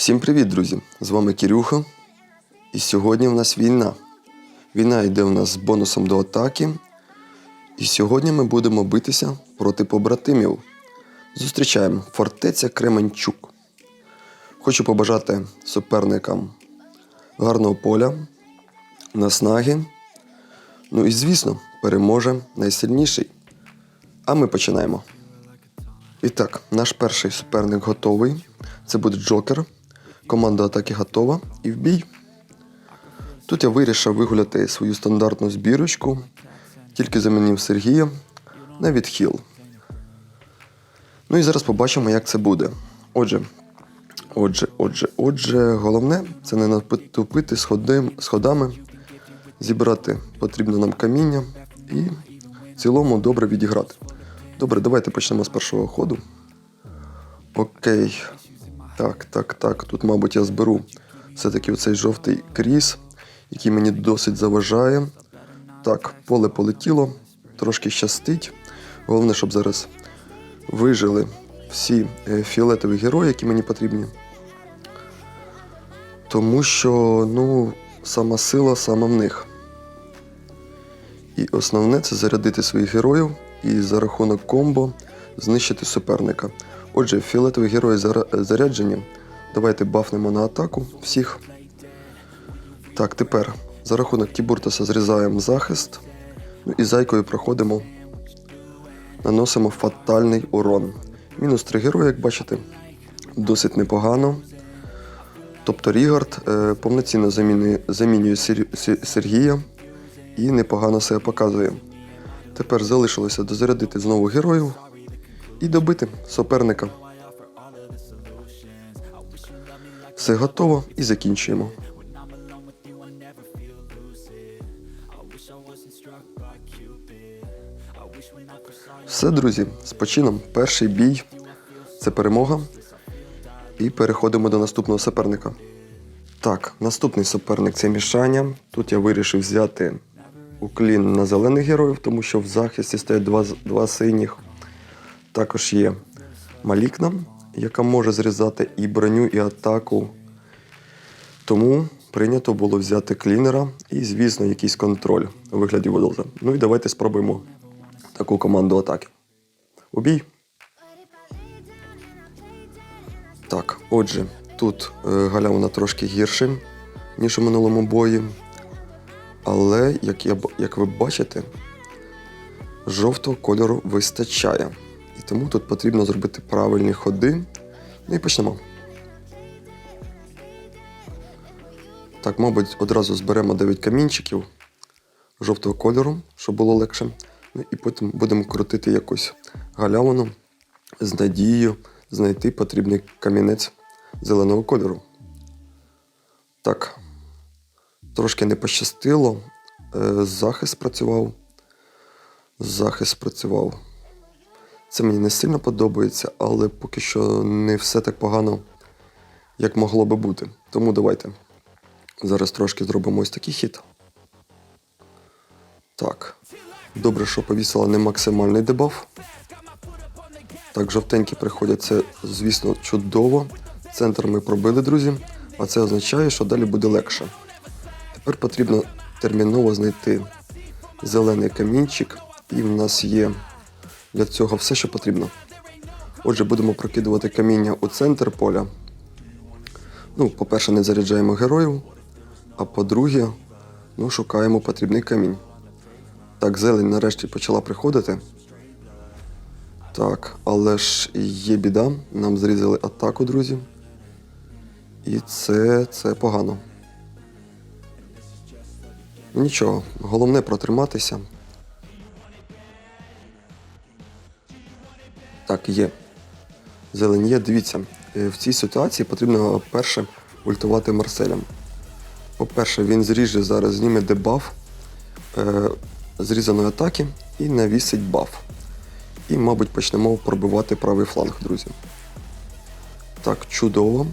Всім привіт, друзі! З вами Кирюха. І сьогодні в нас війна. Війна йде в нас з бонусом до атаки. І сьогодні ми будемо битися проти побратимів. Зустрічаємо фортеця Кременчук. Хочу побажати суперникам гарного поля, наснаги. Ну і звісно, переможе найсильніший. А ми починаємо. І так, наш перший суперник готовий. Це буде Джокер. Команда атаки готова і в бій. Тут я вирішив вигуляти свою стандартну збірочку, тільки замінив Сергія на відхил. Ну і зараз побачимо, як це буде. Отже, отже, отже, отже, головне це не натупити сходами, зібрати потрібне нам каміння і в цілому добре відіграти. Добре, давайте почнемо з першого ходу. Окей. Так, так, так. Тут, мабуть, я зберу все-таки оцей жовтий кріс, який мені досить заважає. Так, поле полетіло, трошки щастить. Головне, щоб зараз вижили всі е, фіолетові герої, які мені потрібні. Тому що, ну, сама сила саме в них. І основне це зарядити своїх героїв і за рахунок комбо знищити суперника. Отже, фіолетові герої заряджені. Давайте бафнемо на атаку всіх. Так, тепер за рахунок Тібуртаса зрізаємо захист. Ну і зайкою проходимо. Наносимо фатальний урон. Мінус 3 герої, як бачите, досить непогано. Тобто Рігард е, повноцінно замінює, замінює Сер- Сергія і непогано себе показує. Тепер залишилося дозарядити знову героїв і добити суперника. Все готово і закінчуємо. Все, друзі, з почином. Перший бій це перемога. І переходимо до наступного суперника. Так, наступний суперник це мішання. Тут я вирішив взяти уклін на зелених героїв, тому що в захисті стоять два, два синіх. Також є Малікна, яка може зрізати і броню, і атаку. Тому прийнято було взяти клінера і, звісно, якийсь контроль у вигляді Водолза. Ну і давайте спробуємо таку команду атаки. Убій. Так, отже, тут е, галявина трошки гірше, ніж у минулому бої. Але, як, я, як ви бачите, жовтого кольору вистачає. Тому тут потрібно зробити правильні ходи. Ну і почнемо. Так, мабуть, одразу зберемо 9 камінчиків жовтого кольору, щоб було легше. Ну і потім будемо крутити якусь галявину з надією знайти потрібний камінець зеленого кольору. Так, трошки не пощастило. Е, Захист працював. Захист працював. Це мені не сильно подобається, але поки що не все так погано, як могло би бути. Тому давайте зараз трошки зробимо ось такий хід. Так. Добре, що повісила не максимальний дебаф. Так, жовтенькі приходять, це, звісно, чудово. Центр ми пробили, друзі, а це означає, що далі буде легше. Тепер потрібно терміново знайти зелений камінчик, і в нас є для цього все, що потрібно. Отже, будемо прокидувати каміння у центр поля. Ну, по-перше, не заряджаємо героїв, а по-друге, ну, шукаємо потрібний камінь. Так, зелень нарешті почала приходити. Так, але ж є біда. Нам зрізали атаку, друзі. І це, це погано. Ну, Нічого, головне протриматися. Так, є. Зелень є. Дивіться, е, в цій ситуації потрібно перше ультувати Марселем. По-перше, він зріже зараз зніме дебаф е, зрізаної атаки і навісить баф. І, мабуть, почнемо пробивати правий фланг, друзі. Так, чудово.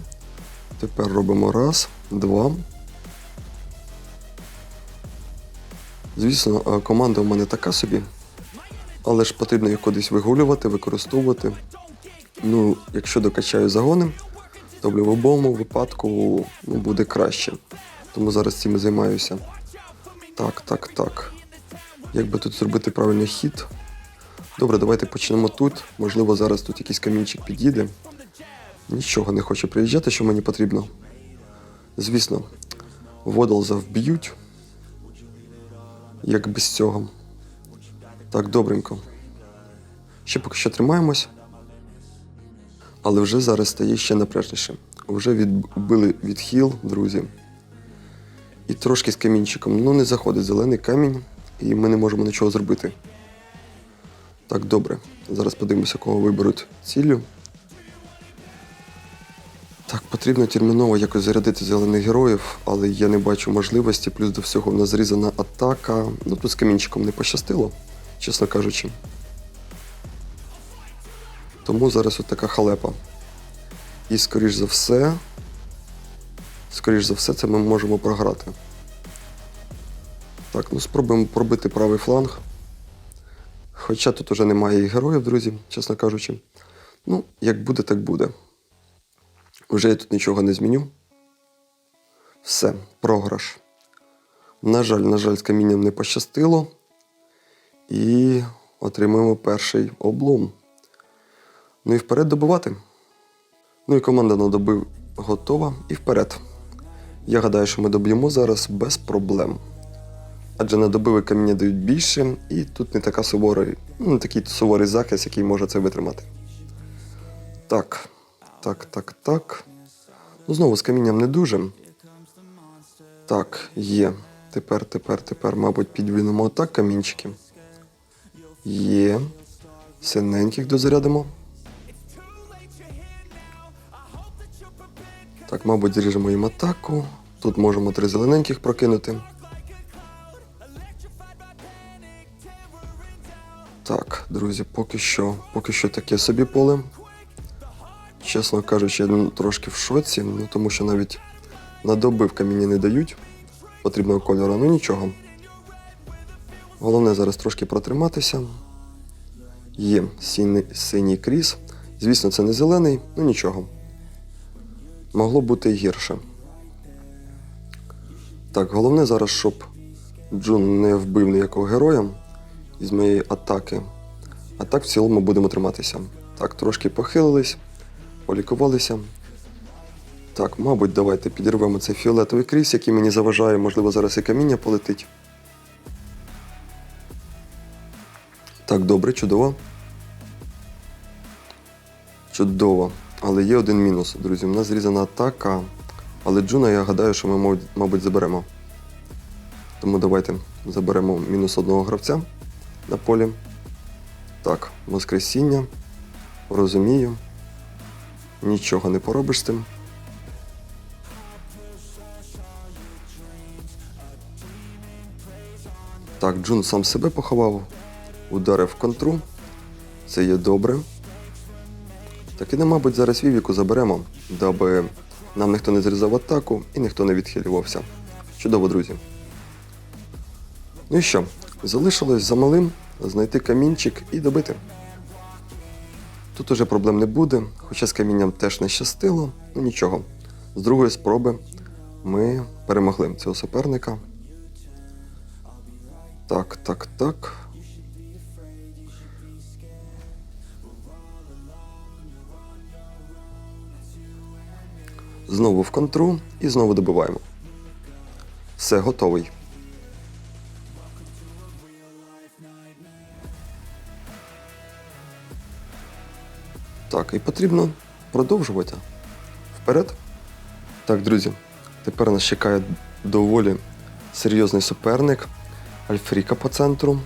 Тепер робимо раз, два. Звісно, е, команда у мене така собі. Але ж потрібно їх кудись вигулювати, використовувати. Ну, якщо докачаю загони, Тобто в будь-якому випадку ну, буде краще. Тому зараз цим займаюся. Так, так, так. Як би тут зробити правильний хід? Добре, давайте почнемо тут. Можливо, зараз тут якийсь камінчик підійде. Нічого не хоче приїжджати, що мені потрібно. Звісно, водолза вб'ють. Як без цього. Так, добренько. Ще поки що тримаємось. Але вже зараз стає ще напряжніше. Вже відбили відхил, друзі. І трошки з камінчиком. Ну, не заходить зелений камінь, і ми не можемо нічого зробити. Так, добре. Зараз подивимося, кого виберуть ціллю. Так, потрібно терміново якось зарядити зелених героїв, але я не бачу можливості. Плюс до всього в нас зрізана атака. Ну тут з камінчиком не пощастило, чесно кажучи. Тому зараз от така халепа. І скоріш за все, скоріш за все, це ми можемо програти. Так, ну спробуємо пробити правий фланг. Хоча тут уже немає і героїв, друзі, чесно кажучи. Ну, як буде, так буде. Вже я тут нічого не зміню. Все, програш. На жаль, на жаль, з камінням не пощастило. І отримуємо перший облом. Ну і вперед добивати. Ну і команда на доби готова і вперед. Я гадаю, що ми доб'ємо зараз без проблем. Адже на добиве каміння дають більше, і тут не така суворий, ну, не такий суворий захист, який може це витримати. Так, так, так, так. Ну, знову з камінням не дуже. Так, є. Тепер, тепер, тепер, мабуть, підвінемо отак камінчики. Є. Синеньких дозарядимо. Так, мабуть, зріжемо їм атаку. Тут можемо три зелененьких прокинути. Так, друзі, поки що, поки що таке собі поле. Чесно кажучи, я трошки в шоці, ну тому що навіть на доби в каміні не дають потрібного кольору, ну нічого. Головне зараз трошки протриматися. Є синій, синій кріс. Звісно, це не зелений, ну нічого. Могло бути і гірше. Так, головне зараз, щоб Джун не вбив ніякого героя із моєї атаки. А так в цілому будемо триматися. Так, трошки похилились, полікувалися. Так, мабуть, давайте підірвемо цей фіолетовий кріс, який мені заважає, можливо, зараз і каміння полетить. Так, добре, чудово. Чудово. Але є один мінус, друзі. У нас зрізана атака. Але Джуна, я гадаю, що ми, мабуть- заберемо. Тому давайте заберемо мінус одного гравця на полі. Так, Воскресіння. Розумію. Нічого не поробиш з тим. Так, Джун сам себе поховав, ударив контру. Це є добре. Так і не, мабуть, зараз Вівіку заберемо, даби нам ніхто не зрізав атаку і ніхто не відхилювався. Чудово, друзі. Ну і що? Залишилось за малим знайти камінчик і добити. Тут уже проблем не буде, хоча з камінням теж не щастило, ну нічого. З другої спроби ми перемогли цього суперника. Так, так, так. Знову в контру і знову добиваємо. Все, готовий. Так, і потрібно продовжувати. Вперед. Так, друзі, тепер нас чекає доволі серйозний суперник. Альфріка по центру.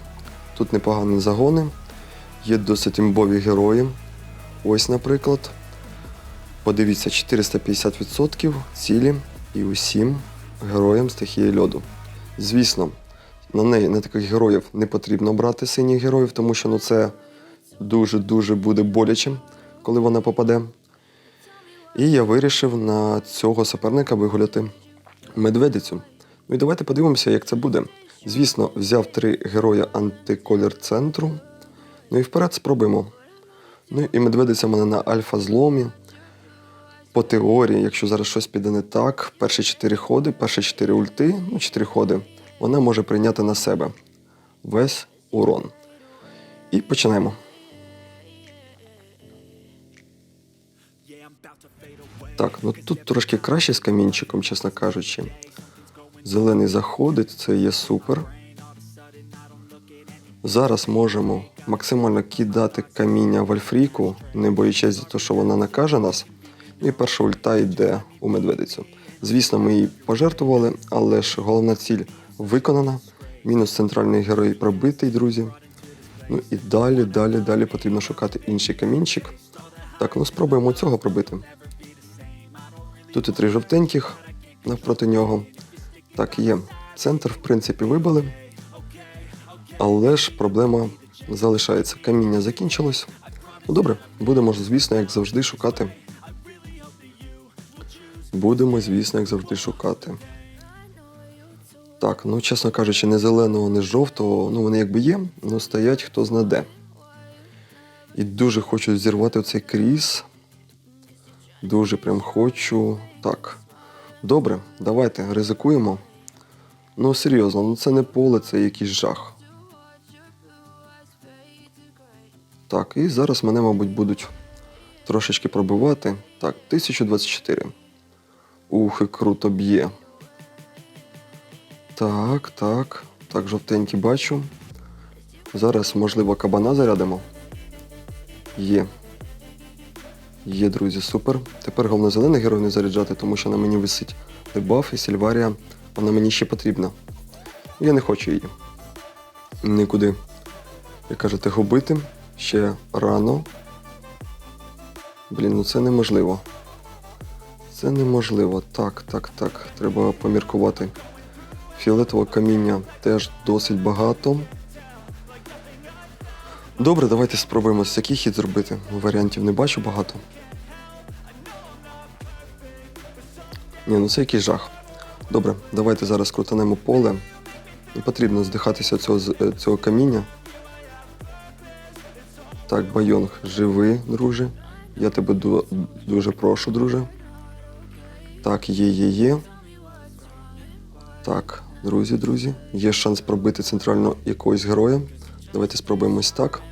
Тут непогані загони. Є досить імбові герої. Ось, наприклад. Подивіться, 450% цілі і усім героям стихії льоду. Звісно, на неї на таких героїв не потрібно брати синіх героїв, тому що ну, це дуже-дуже буде боляче, коли вона попаде. І я вирішив на цього суперника вигуляти медведицю. Ну і давайте подивимося, як це буде. Звісно, взяв три героя антиколір центру. Ну і вперед спробуємо. Ну і медведиця в мене на альфа зломі. По теорії, якщо зараз щось піде не так, перші чотири ходи, перші чотири ульти, ну, чотири ходи, вона може прийняти на себе весь урон. І починаємо. Так, ну тут трошки краще з камінчиком, чесно кажучи. Зелений заходить, це є супер. Зараз можемо максимально кидати каміння в альфрійку, не боячись за те, що вона накаже нас. І перша ульта йде у медведицю. Звісно, ми її пожертвували, але ж головна ціль виконана. Мінус центральний герой пробитий, друзі. Ну і далі, далі, далі потрібно шукати інший камінчик. Так, ну спробуємо цього пробити. Тут і три жовтеньких навпроти нього. Так, є. Центр, в принципі, вибили. Але ж проблема залишається. Каміння закінчилось. Ну добре, будемо, звісно, як завжди, шукати. Будемо, звісно, як завжди шукати. Так, ну чесно кажучи, не зеленого, не жовтого, ну вони якби є, але стоять хто зна де. І дуже хочу зірвати цей кріс. Дуже прям хочу. Так. Добре, давайте ризикуємо. Ну, серйозно, ну це не поле, це якийсь жах. Так, і зараз мене, мабуть, будуть трошечки пробивати. Так, 1024. Ух, і круто б'є. Так, так. Так, жовтенький бачу. Зараз, можливо, кабана зарядимо. Є. Є, друзі, супер. Тепер головне зелений герой не заряджати, тому що на мені висить дебаф і Сільварія, вона мені ще потрібна. Я не хочу її. Нікуди, як кажете, губити. Ще рано. Блін, ну це неможливо. Це неможливо. Так, так, так. Треба поміркувати. Фіолетового каміння теж досить багато. Добре, давайте спробуємо який хід зробити. Варіантів не бачу багато. Ні, ну це якийсь жах. Добре, давайте зараз крутанемо поле. Не потрібно здихатися цього, з- е, цього каміння. Так, Байонг, живи, друже. Я тебе дуже прошу, друже. Так, є, є, є. Так, друзі, друзі. Є шанс пробити центрального якогось героя. Давайте спробуємо ось так.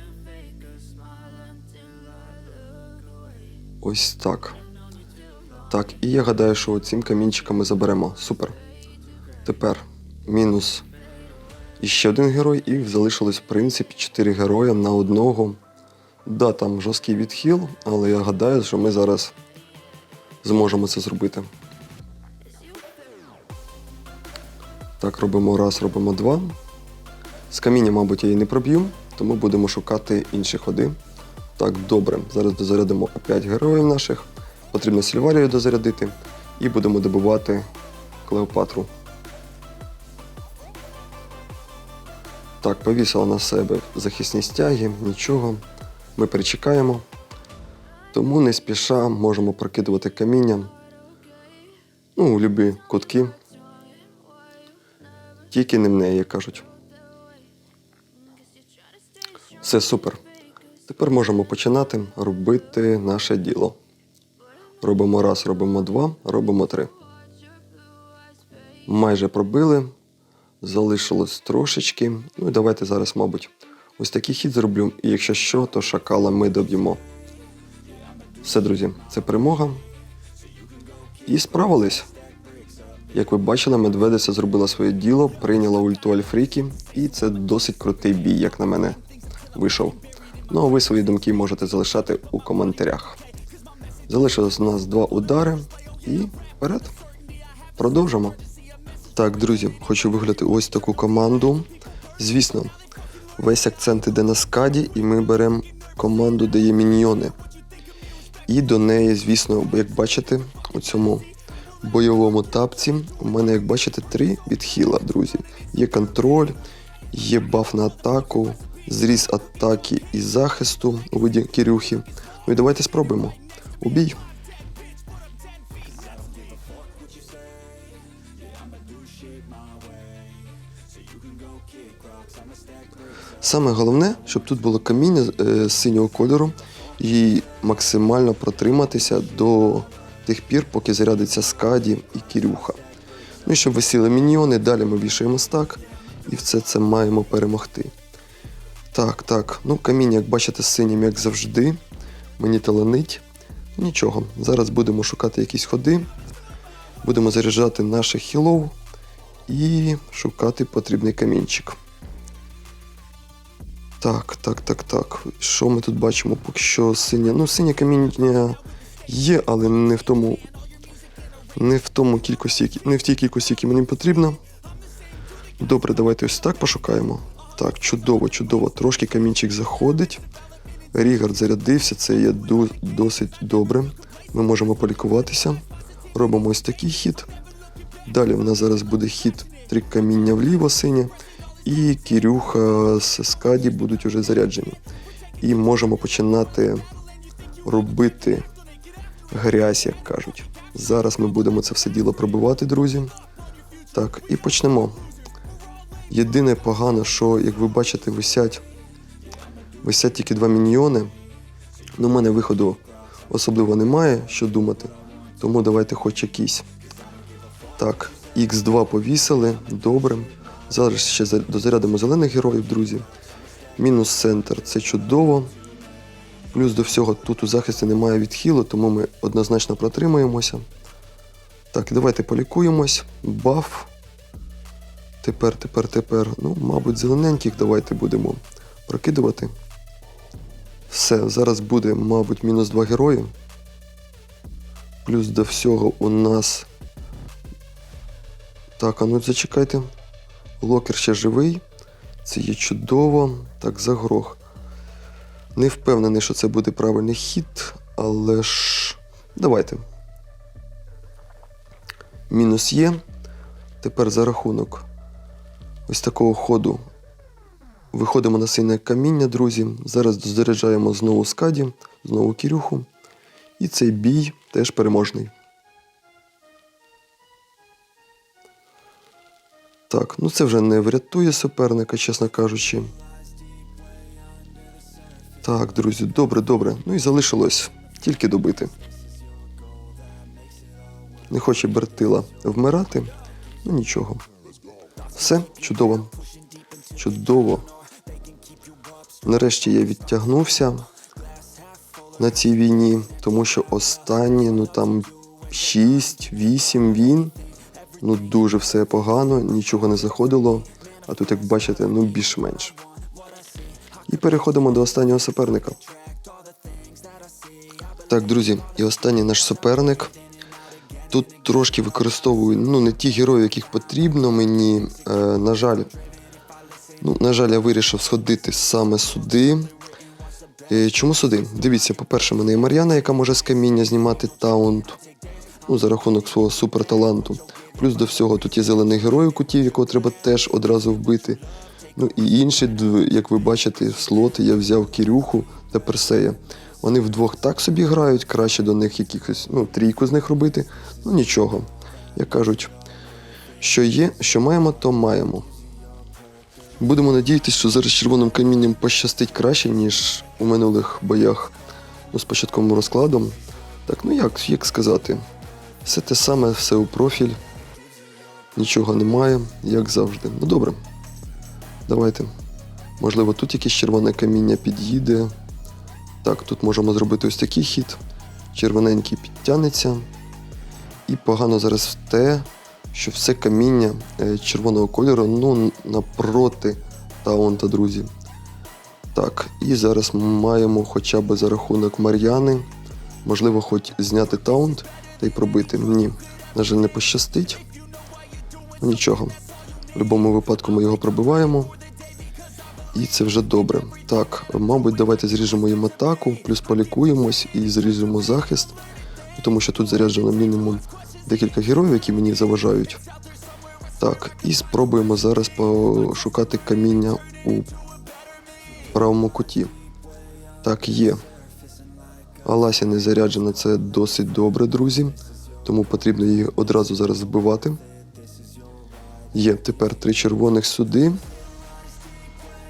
Ось так. Так, і я гадаю, що цим камінчиком ми заберемо. Супер. Тепер мінус іще один герой, і залишилось, в принципі, 4 героя на одного. Да, там жорсткий відхил, але я гадаю, що ми зараз зможемо це зробити. Так, робимо раз, робимо два. З каміння, мабуть, я її не проб'ю, тому будемо шукати інші ходи. Так, добре. Зараз дозарядимо опять героїв наших. Потрібно Сільварію дозарядити. І будемо добивати Клеопатру. Так, повісила на себе захисні стяги, нічого. Ми перечекаємо. Тому не спіша можемо прокидувати каміння. Ну, у любі кутки. Тільки не в неї, як кажуть. Все супер. Тепер можемо починати робити наше діло. Робимо раз, робимо два, робимо три. Майже пробили. Залишилось трошечки. Ну і давайте зараз, мабуть, ось такий хід зроблю. І якщо що, то шакала ми доб'ємо. Все, друзі, це перемога. І справились. Як ви бачили, медведиця зробила своє діло, прийняла ульту Альфріки, і це досить крутий бій, як на мене, вийшов. Ну а ви свої думки можете залишати у коментарях. Залишилось у нас два удари і вперед. Продовжимо. Так, друзі, хочу виглядати ось таку команду. Звісно, весь акцент іде на скаді, і ми беремо команду, де є міньйони. І до неї, звісно, як бачите, у цьому бойовому тапці у мене, як бачите, три відхіла, друзі. Є контроль, є баф на атаку, зріз атаки і захисту у виді Кирюхи. Ну і давайте спробуємо. Убій. Саме головне, щоб тут було каміння е, синього кольору і максимально протриматися до тих пір, поки зарядиться Скаді і Кірюха. Ну і щоб висіли міньйони, далі ми вішаємо стак і все це маємо перемогти. Так, так, ну камінь, як бачите, синім, як завжди. Мені таланить. Нічого, зараз будемо шукати якісь ходи, будемо заряджати наших хілов і шукати потрібний камінчик. Так, так, так, так. Що ми тут бачимо? Поки що синя. Ну, синє каміння є, але не в тому. Не в тому кількості, не в тій кількості, які мені потрібно. Добре, давайте ось так пошукаємо. Так, чудово, чудово. Трошки камінчик заходить. Рігард зарядився, це є досить добре. Ми можемо полікуватися. Робимо ось такий хід. Далі в нас зараз буде хід три каміння вліво синє. І Кірюха з Скаді будуть уже заряджені. І можемо починати робити грязь, як кажуть. Зараз ми будемо це все діло пробивати, друзі. Так, і почнемо. Єдине погано, що, як ви бачите, висять, висять тільки два міньйони. Ну, у мене виходу особливо немає, що думати. Тому давайте хоч якийсь. Так, Х2 повісили, добре. Зараз ще дозарядимо зелених героїв, друзі. Мінус центр це чудово. Плюс до всього тут у захисті немає відхилу, тому ми однозначно протримаємося. Так, давайте полікуємось. Баф. Тепер, тепер, тепер. Ну, мабуть, зелененьких давайте будемо прокидувати. Все, зараз буде, мабуть, мінус 2 герої. Плюс до всього у нас. Так, а ну зачекайте. Локер ще живий. Це є чудово. Так, загрох. Не впевнений, що це буде правильний хід, але ж. Давайте. Мінус є. Тепер за рахунок ось такого ходу. Виходимо на сильне каміння, друзі. Зараз дозаряджаємо знову скаді, знову кірюху. І цей бій теж переможний. Так, ну це вже не врятує суперника, чесно кажучи. Так, друзі, добре, добре. Ну і залишилось тільки добити. Не хоче Бертила вмирати. Ну нічого. Все, чудово. Чудово. Нарешті я відтягнувся на цій війні, тому що останні, ну там 6-8 він. Ну дуже все погано, нічого не заходило. А тут, як бачите, ну більш-менш. І переходимо до останнього суперника. Так, друзі, і останній наш суперник. Тут трошки використовую ну, не ті герої, яких потрібно мені. Е, на жаль, ну, на жаль, я вирішив сходити саме сюди. Е, чому сюди? Дивіться, по-перше, мене є Мар'яна, яка може з каміння знімати таунт ну, за рахунок свого суперталанту. Плюс до всього тут є зелений герой у кутів, якого треба теж одразу вбити. Ну і інші, як ви бачите, слоти я взяв Кірюху та Персея. Вони вдвох так собі грають, краще до них якихось, ну, трійку з них робити. Ну нічого. Як кажуть, що є, що маємо, то маємо. Будемо надіятися, що зараз червоним камінням пощастить краще, ніж у минулих боях ну, з початковим розкладом. Так, ну як, як сказати, все те саме, все у профіль. Нічого немає, як завжди. Ну добре. Давайте. Можливо, тут якесь червоне каміння під'їде. Так, тут можемо зробити ось такий хід. Червоненький підтягнеться. І погано зараз те, що все каміння е, червоного кольору ну, напроти таунта, друзі. Так, і зараз маємо хоча б за рахунок Мар'яни. Можливо, хоч зняти таунт та й пробити. Ні, на жаль, не пощастить. Ну, Нічого. В будь-якому випадку ми його пробиваємо. І це вже добре. Так, мабуть, давайте зріжемо їм атаку, плюс полікуємось і зріжемо захист, тому що тут заряджено мінімум декілька героїв, які мені заважають. Так, і спробуємо зараз пошукати каміння у правому куті. Так, є. Алася не заряджена, це досить добре, друзі. Тому потрібно її одразу зараз вбивати. Є тепер три червоних сюди.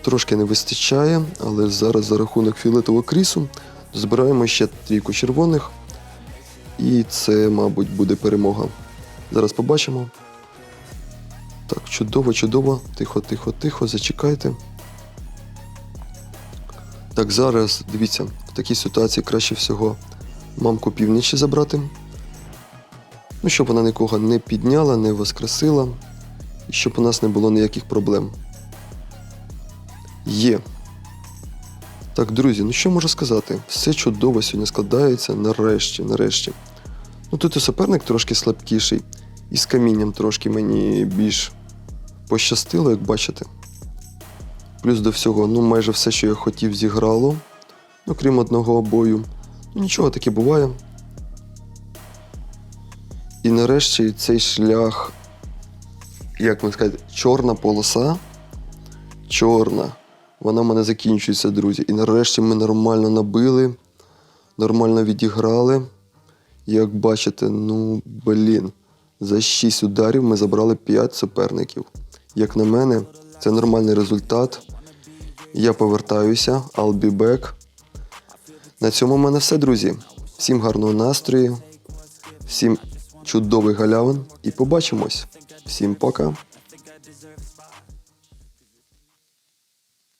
Трошки не вистачає, але зараз за рахунок фіолетового крісу збираємо ще трійку червоних. І це, мабуть, буде перемога. Зараз побачимо. Так, чудово, чудово. Тихо, тихо, тихо, зачекайте. Так, зараз дивіться, в такій ситуації краще всього мамку північі забрати. Ну, щоб вона нікого не підняла, не воскресила, щоб у нас не було ніяких проблем. Є. Так, друзі, ну що можу сказати? Все чудово сьогодні складається нарешті, нарешті. Ну тут і суперник трошки слабкіший, і з камінням трошки мені більш пощастило, як бачите. Плюс до всього, ну майже все, що я хотів, зіграло. Ну, крім одного бою. Ну, нічого таке буває. І нарешті цей шлях, як можна сказати, чорна полоса. Чорна. Вона в мене закінчується, друзі. І нарешті ми нормально набили, нормально відіграли. Як бачите, ну блін, за 6 ударів ми забрали 5 суперників. Як на мене, це нормальний результат. Я повертаюся, I'll be back. На цьому в мене все, друзі. Всім гарного настрою, всім чудових галявин і побачимось. Всім пока.